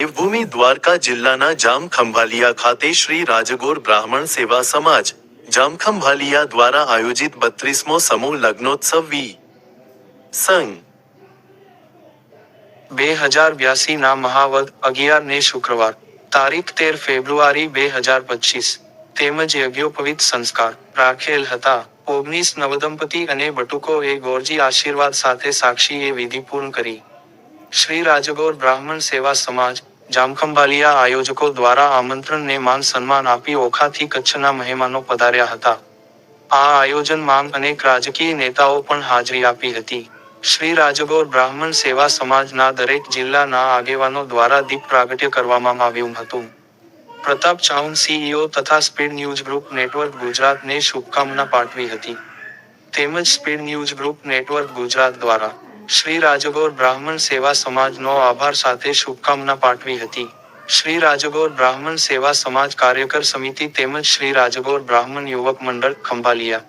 દેવભૂમિ દ્વારકા જિલ્લાના જામ ખંભાલિયા ખાતે શ્રી રાજગોર બ્રાહ્મણ સેવા સમાજ જામ ખંભાલિયા દ્વારા આયોજિત બત્રીસમો સમૂહ લગ્નોત્સવ વી સંઘ બે હજાર બ્યાસી ના મહાવદ અગિયાર ને શુક્રવાર તારીખ તેર ફેબ્રુઆરી બે હજાર પચીસ તેમજ યજ્ઞોપવિત સંસ્કાર રાખેલ હતા ઓગણીસ નવદંપતિ અને બટુકો એ ગોરજી આશીર્વાદ સાથે સાક્ષી એ વિધિ પૂર્ણ કરી શ્રી રાજગોર બ્રાહ્મણ સેવા સમાજ જામખંભાલિયા આયોજકો દ્વારા આમંત્રણને માન સન્માન આપી ઓખાથી કચ્છના મહેમાનો પધાર્યા હતા. આ આયોજનમાં અનેક રાજકીય નેતાઓ પણ હાજરી આપી હતી. શ્રી રાજગોર બ્રાહ્મણ સેવા સમાજના દરેક જિલ્લાના આગેવાનો દ્વારા દીપ પ્રાગટ્ય કરવામાં આવ્યું હતું. પ્રતાપ ચાઉન સીઈઓ તથા સ્પીડ ન્યૂઝ ગ્રુપ નેટવર્ક ગુજરાતને શુભકામના પાઠવી હતી. તેમજ speed news group network Gujarat દ્વારા શ્રી રાજગોર બ્રાહ્મણ સેવા સમાજનો આભાર સાથે શુભકામના પાઠવી હતી. શ્રી રાજગોર બ્રાહ્મણ સેવા સમાજ કાર્યકર સમિતિ તેમજ શ્રી રાજગોર બ્રાહ્મણ યુવક મંડળ ખંભાલિયા.